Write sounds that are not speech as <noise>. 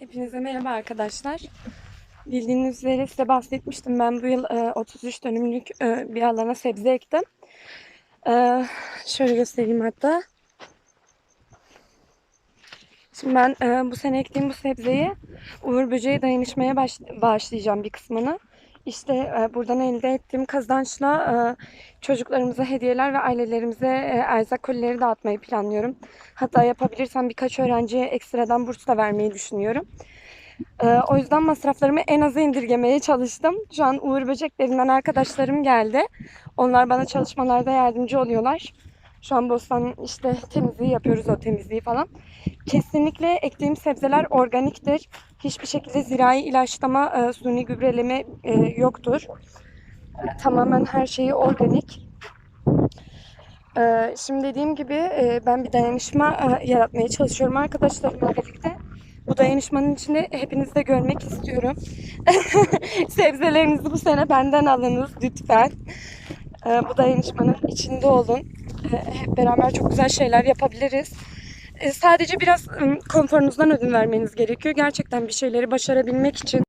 Hepinize merhaba arkadaşlar. Bildiğiniz üzere size bahsetmiştim. Ben bu yıl e, 33 dönümlük e, bir alana sebze ektim. E, şöyle göstereyim hatta. Şimdi ben e, bu sene ektiğim bu sebzeyi Uğur Böceği dayanışmaya baş, bağışlayacağım bir kısmını. İşte e, buradan elde ettiğim kazançla e, çocuklarımıza hediyeler ve ailelerimize e, erzak kolileri dağıtmayı planlıyorum. Hatta yapabilirsem birkaç öğrenciye ekstradan burs da vermeyi düşünüyorum. E, o yüzden masraflarımı en aza indirgemeye çalıştım. Şu an Uğur Böceklerinden arkadaşlarım geldi. Onlar bana çalışmalarda yardımcı oluyorlar. Şu an bostan işte temizliği yapıyoruz o temizliği falan. Kesinlikle ektiğim sebzeler organiktir. Hiçbir şekilde zirai ilaçlama, e, suni gübreleme e, yoktur. Tamamen her şeyi organik. E, şimdi dediğim gibi e, ben bir dayanışma e, yaratmaya çalışıyorum arkadaşlarımla birlikte. Bu dayanışmanın içinde hepinizi de görmek istiyorum. <laughs> Sebzelerinizi bu sene benden alınız lütfen. E, bu dayanışmanın içinde olun. E, hep beraber çok güzel şeyler yapabiliriz. E, sadece biraz konforunuzdan ödün vermeniz gerekiyor. Gerçekten bir şeyleri başarabilmek için